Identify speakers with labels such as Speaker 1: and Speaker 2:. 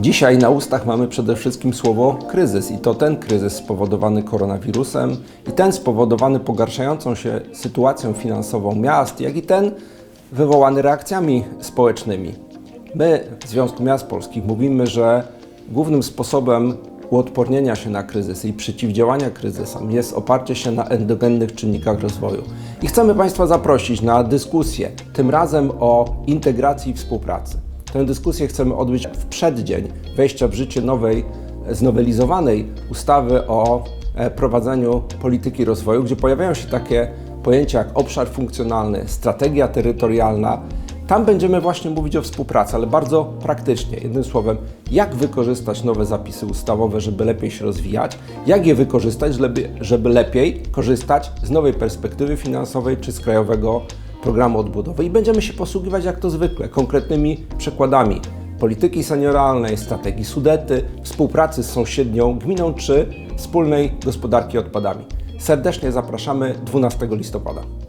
Speaker 1: Dzisiaj na ustach mamy przede wszystkim słowo kryzys i to ten kryzys spowodowany koronawirusem i ten spowodowany pogarszającą się sytuacją finansową miast, jak i ten wywołany reakcjami społecznymi. My w Związku Miast Polskich mówimy, że głównym sposobem uodpornienia się na kryzysy i przeciwdziałania kryzysom jest oparcie się na endogennych czynnikach rozwoju. I chcemy Państwa zaprosić na dyskusję, tym razem o integracji i współpracy. Tę dyskusję chcemy odbyć w przeddzień wejścia w życie nowej, znowelizowanej ustawy o e, prowadzeniu polityki rozwoju, gdzie pojawiają się takie pojęcia jak obszar funkcjonalny, strategia terytorialna. Tam będziemy właśnie mówić o współpracy, ale bardzo praktycznie. Jednym słowem, jak wykorzystać nowe zapisy ustawowe, żeby lepiej się rozwijać, jak je wykorzystać, żeby, żeby lepiej korzystać z nowej perspektywy finansowej czy z krajowego programu odbudowy. I będziemy się posługiwać, jak to zwykle, konkretnymi przykładami polityki senioralnej, strategii Sudety, współpracy z sąsiednią gminą czy wspólnej gospodarki odpadami. Serdecznie zapraszamy 12 listopada.